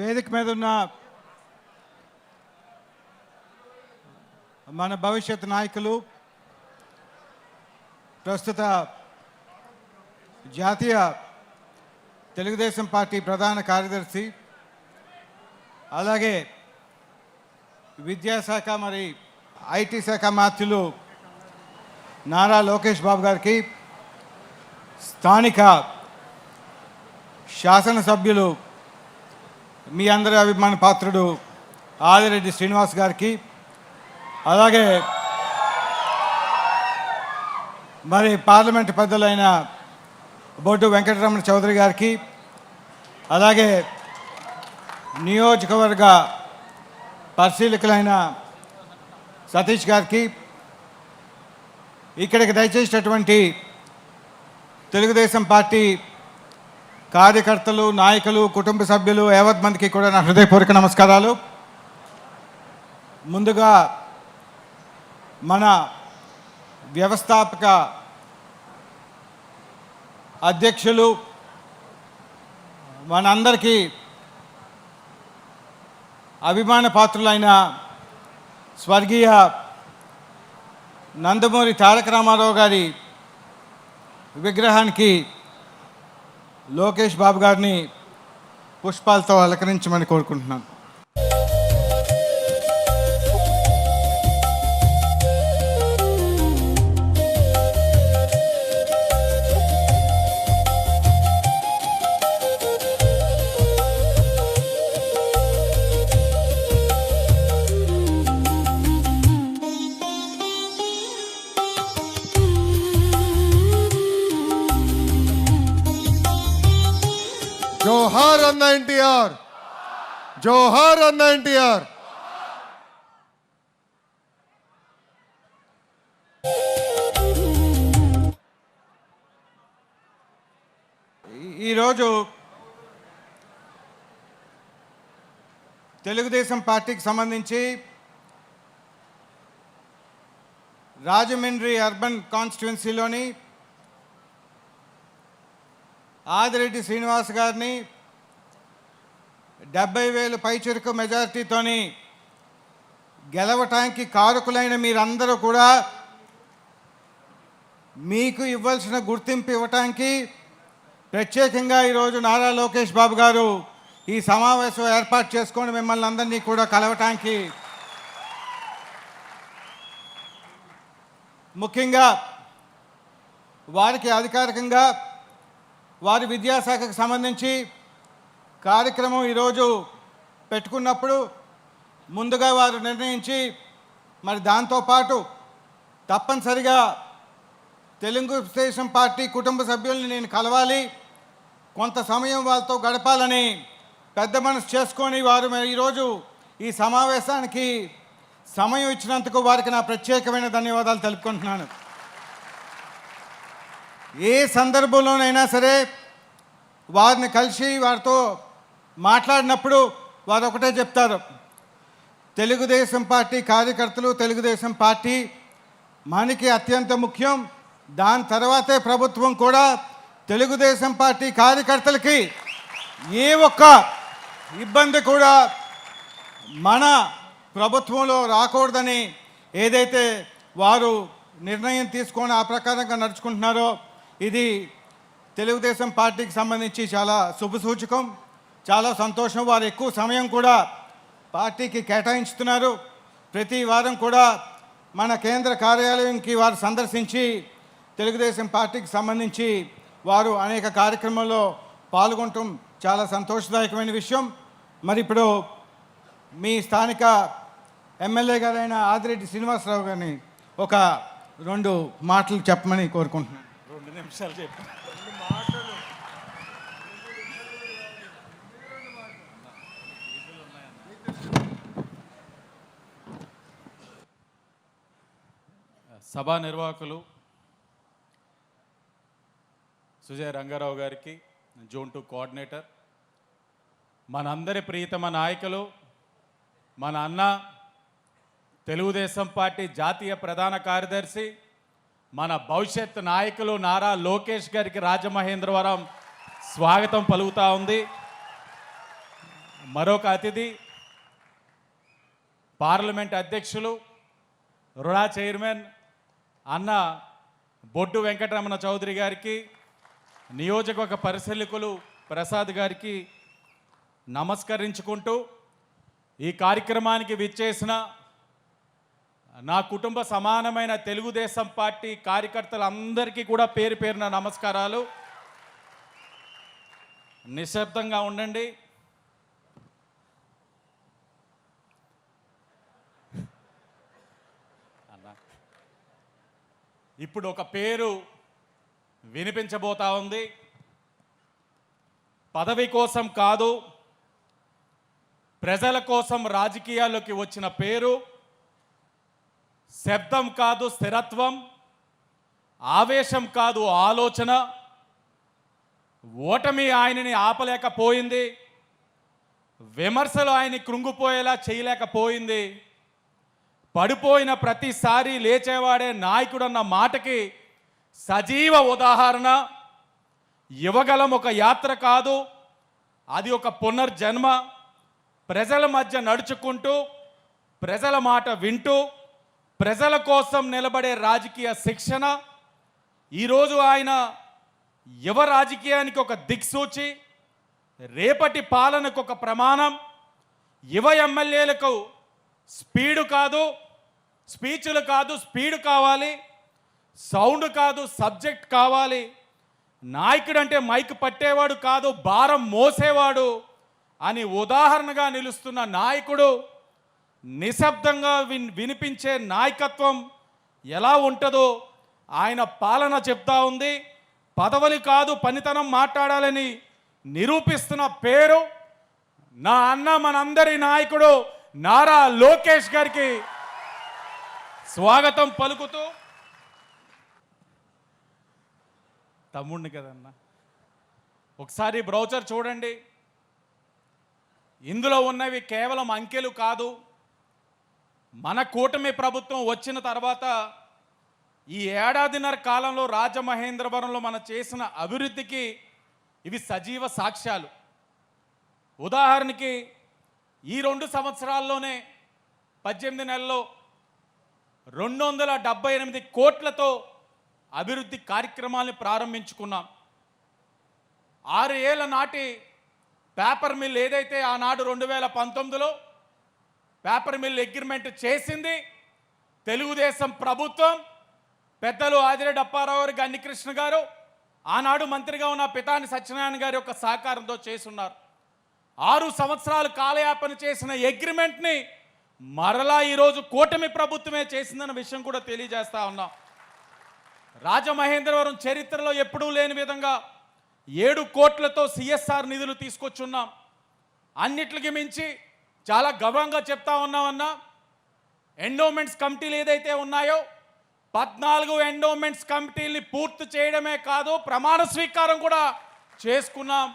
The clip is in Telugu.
వేదిక మీద ఉన్న మన భవిష్యత్ నాయకులు ప్రస్తుత జాతీయ తెలుగుదేశం పార్టీ ప్రధాన కార్యదర్శి అలాగే విద్యాశాఖ మరి ఐటీ శాఖ మాత్యులు నారా లోకేష్ బాబు గారికి స్థానిక శాసనసభ్యులు మీ అందరి అభిమాన పాత్రుడు ఆదిరెడ్డి శ్రీనివాస్ గారికి అలాగే మరి పార్లమెంట్ పెద్దలైన బొడ్డు వెంకటరమణ చౌదరి గారికి అలాగే నియోజకవర్గ పరిశీలకులైన సతీష్ గారికి ఇక్కడికి దయచేసినటువంటి తెలుగుదేశం పార్టీ కార్యకర్తలు నాయకులు కుటుంబ సభ్యులు యావత్ మందికి కూడా నా హృదయపూర్వక నమస్కారాలు. ముందుగా మన వ్యవస్థాపక అధ్యక్షులు మనందరికీ అభిమాన పాత్రులైన స్వర్గీయ నందమూరి తారక రామారావు గారి విగ్రహానికి లోకేష్ బాబు గారిని పుష్పాలతో అలంకరించమని కోరుకుంటున్నాను. జోహార్ అన్న ఎన్టీఆర్. జోహార్ అన్న ఎన్టీఆర్. ఈరోజు తెలుగుదేశం పార్టీకి సంబంధించి రాజమండ్రి అర్బన్ కాన్స్టిట్యున్సీలోని ఆదిరెడ్డి శ్రీనివాస్ గారిని డెబ్బై వేలు పైచురుకు మెజారిటీతోని గెలవటానికి కారకులైన మీరందరూ కూడా మీకు ఇవ్వాల్సిన గుర్తింపు ఇవ్వటానికి ప్రత్యేకంగా ఈరోజు నారా లోకేష్ బాబు గారు ఈ సమావేశం ఏర్పాటు చేసుకొని మిమ్మల్ని అందరినీ కూడా కలవటానికి ముఖ్యంగా వారికి అధికారికంగా వారి విద్యాశాఖకు సంబంధించి కార్యక్రమం ఈరోజు పెట్టుకున్నప్పుడు ముందుగా వారు నిర్ణయించి మరి దాంతోపాటు తప్పనిసరిగా తెలుగుదేశం పార్టీ కుటుంబ సభ్యుల్ని నేను కలవాలి కొంత సమయం వాళ్ళతో గడపాలని పెద్ద మనసు చేసుకొని వారు ఈరోజు ఈ సమావేశానికి సమయం ఇచ్చినందుకు వారికి నా ప్రత్యేకమైన ధన్యవాదాలు తెలుపుకుంటున్నాను. ఏ సందర్భంలోనైనా సరే వారిని కలిసి వారితో మాట్లాడినప్పుడు వారు ఒకటే చెప్తారు. తెలుగుదేశం పార్టీ కార్యకర్తలు తెలుగుదేశం పార్టీ మనకి అత్యంత ముఖ్యం. దాని తర్వాతే ప్రభుత్వం కూడా తెలుగుదేశం పార్టీ కార్యకర్తలకి ఏ ఒక్క ఇబ్బంది కూడా మన ప్రభుత్వంలో రాకూడదని ఏదైతే వారు నిర్ణయం తీసుకొని ఆ ప్రకారంగా నడుచుకుంటున్నారో ఇది తెలుగుదేశం పార్టీకి సంబంధించి చాలా శుభసూచకం. చాలా సంతోషం. వారు ఎక్కువ సమయం కూడా పార్టీకి కేటాయించుతున్నారు. ప్రతి వారం కూడా మన కేంద్ర కార్యాలయంకి వారు సందర్శించి తెలుగుదేశం పార్టీకి సంబంధించి వారు అనేక కార్యక్రమాల్లో పాల్గొనటం చాలా సంతోషదాయకమైన విషయం. మరి ఇప్పుడు మీ స్థానిక ఎమ్మెల్యే గారైన ఆదిరెడ్డి శ్రీనివాసరావు గారిని ఒక రెండు మాటలు చెప్పమని కోరుకుంటున్నాను. రెండు నిమిషాలు చెప్పి. సభా నిర్వాహకులు సుజయ్ రంగారావు గారికి జోన్ టూ కోఆర్డినేటర్ మనందరి ప్రియతమ నాయకులు మన అన్న తెలుగుదేశం పార్టీ జాతీయ ప్రధాన కార్యదర్శి మన భవిష్యత్ నాయకులు నారా లోకేష్ గారికి రాజమహేంద్రవరం స్వాగతం పలుకుతా ఉంది. మరొక అతిథి పార్లమెంట్ అధ్యక్షులు రుణా చైర్మన్ అన్న బొడ్డు వెంకటరమణ చౌదరి గారికి నియోజకవర్గ పరిశీలకులు ప్రసాద్ గారికి నమస్కరించుకుంటూ ఈ కార్యక్రమానికి విచ్చేసిన నా కుటుంబ సమానమైన తెలుగుదేశం పార్టీ కార్యకర్తలందరికీ కూడా పేరు పేరున నమస్కారాలు. నిశ్శబ్దంగా ఉండండి. అన్నా ఇప్పుడు ఒక పేరు వినిపించబోతా ఉంది. పదవి కోసం కాదు ప్రజల కోసం రాజకీయాల్లోకి వచ్చిన పేరు శబ్దం కాదు స్థిరత్వం ఆవేశం కాదు ఆలోచన. ఓటమి ఆయనని ఆపలేకపోయింది విమర్శలు ఆయన్ని కృంగిపోయేలా చేయలేకపోయింది. పడిపోయిన ప్రతిసారి లేచేవాడే నాయకుడు అన్న మాటకి సజీవ ఉదాహరణ. యువగలం ఒక యాత్ర కాదు అది ఒక పునర్జన్మ. ప్రజల మధ్య నడుచుకుంటూ ప్రజల మాట వింటూ ప్రజల కోసం నిలబడే రాజకీయ శిక్షణ. ఈరోజు ఆయన యువ రాజకీయానికి ఒక దిక్సూచి రేపటి పాలనకు ఒక ప్రమాణం. యువ ఎమ్మెల్యేలకు స్పీడు కాదు స్పీచ్లు కాదు స్పీడ్ కావాలి సౌండ్ కాదు సబ్జెక్ట్ కావాలి. నాయకుడు అంటే మైక్ పట్టేవాడు కాదు భారం మోసేవాడు అని ఉదాహరణగా నిలుస్తున్న నాయకుడు నిశ్శబ్దంగా విన్ వినిపించే నాయకత్వం ఎలా ఉంటుందో ఆయన పాలన చెప్తా ఉంది. పదవులు కాదు పనితనం మాట్లాడాలని నిరూపిస్తున్న పేరు నా అన్న మనందరి నాయకుడు నారా లోకేష్ గారికి స్వాగతం పలుకుతూ తమ్ముడిని కదన్నా ఒకసారి బ్రౌచర్ చూడండి. ఇందులో ఉన్నవి కేవలం అంకెలు కాదు. మన కూటమి ప్రభుత్వం వచ్చిన తర్వాత ఈ ఏడాదిన్నర కాలంలో రాజమహేంద్రవరంలో మనం చేసిన అభివృద్ధికి ఇవి సజీవ సాక్ష్యాలు. ఉదాహరణకి ఈ రెండు సంవత్సరాల్లోనే పద్దెనిమిది నెలల్లో రెండు వందల డెబ్బై ఎనిమిది కోట్లతో అభివృద్ధి కార్యక్రమాలను ప్రారంభించుకున్నాం. ఆరు ఏళ్ళ నాటి పేపర్ మిల్ ఏదైతే ఆనాడు రెండు వేల పంతొమ్మిదిలో పేపర్ మిల్ అగ్రిమెంట్ చేసింది తెలుగుదేశం ప్రభుత్వం పెద్దలు ఆదిరెడ్డి అప్పారావు గారు గన్నికృష్ణ గారు ఆనాడు మంత్రిగా ఉన్న పితాని సత్యనారాయణ గారి యొక్క సహకారంతో చేసున్నారు. ఆరు సంవత్సరాలు కాలయాపన చేసిన అగ్రిమెంట్ని మరలా ఈరోజు కూటమి ప్రభుత్వమే చేసిందన్న విషయం కూడా తెలియజేస్తా ఉన్నాం. రాజమహేంద్రవరం చరిత్రలో ఎప్పుడూ లేని విధంగా ఏడు కోట్లతో సిఎస్ఆర్ నిధులు తీసుకొచ్చున్నాం. అన్నిటికి మించి చాలా గర్వంగా చెప్తా ఉన్నామన్నా ఎండోమెంట్స్ కమిటీలు ఏదైతే ఉన్నాయో పద్నాలుగు ఎండోమెంట్స్ కమిటీల్ని పూర్తి చేయడమే కాదు ప్రమాణ స్వీకారం కూడా చేసుకున్నాం.